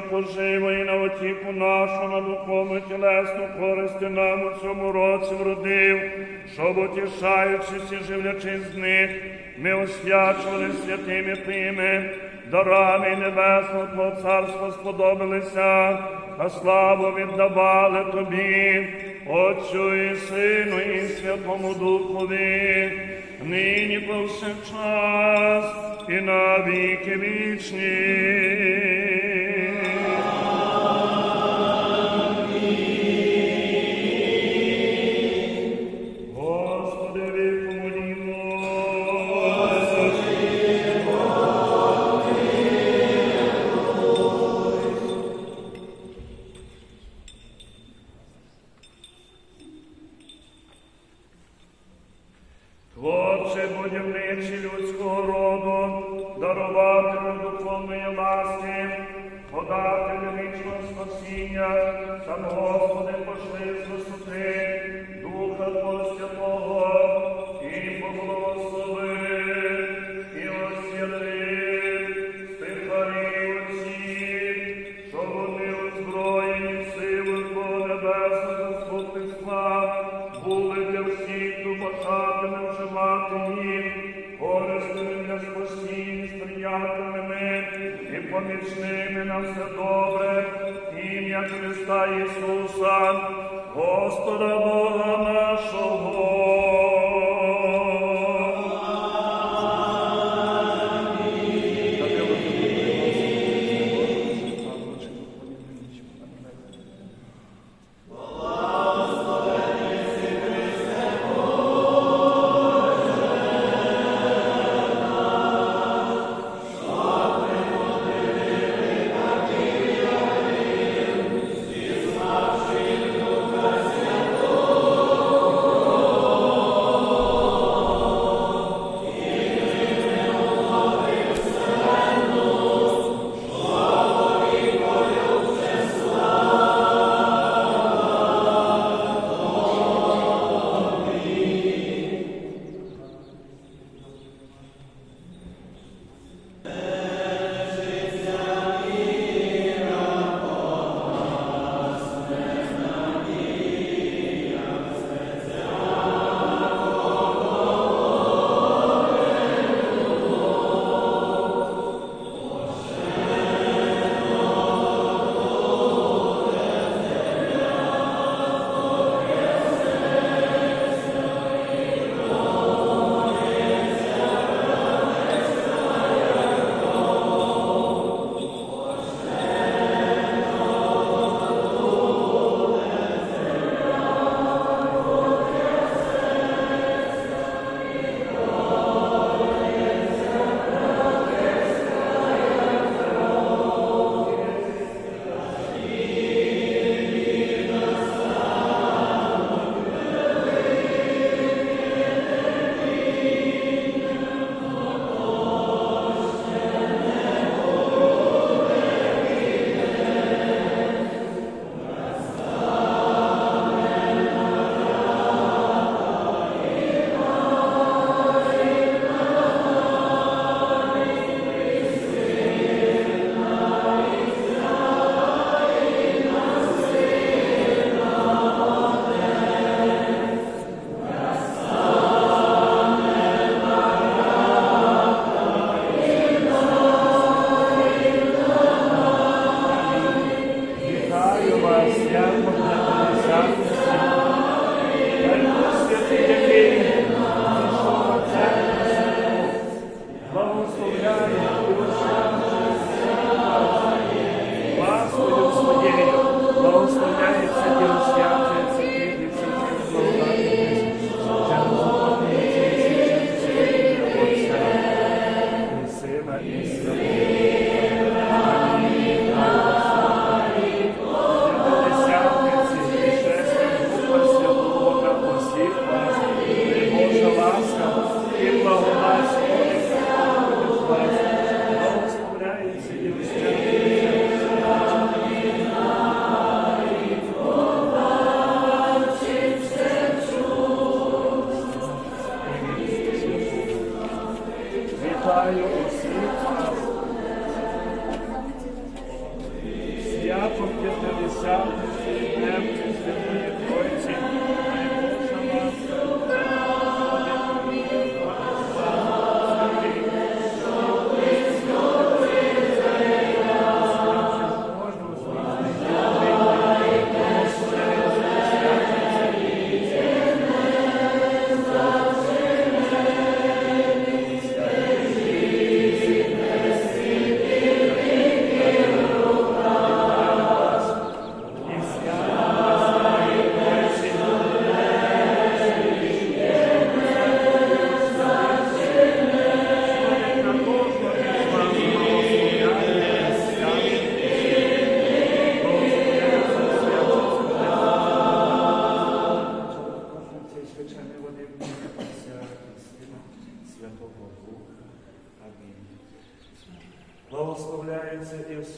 поживо і на отіку нашу, на духовну тілесну користь нам у цьому році вродив, щоб утішаючись і живлячись з них, ми освячували святими тими, дарами небесного Твого царства сподобалися, а славу віддавали Тобі, Отцю і Сину, і Святому Духові, нині повсякчас і навіки вічні. І помічними на все добре, ім'я Христа Ісуса, Господа Бога нашого.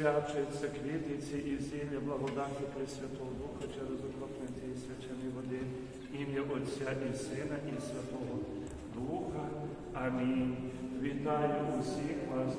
Освячується квітиці і зілля благодаті Пресвятого Духа через окроплення цієї свячені води, ім'я Отця і Сина, і Святого Духа. Амінь. Вітаю усіх вас.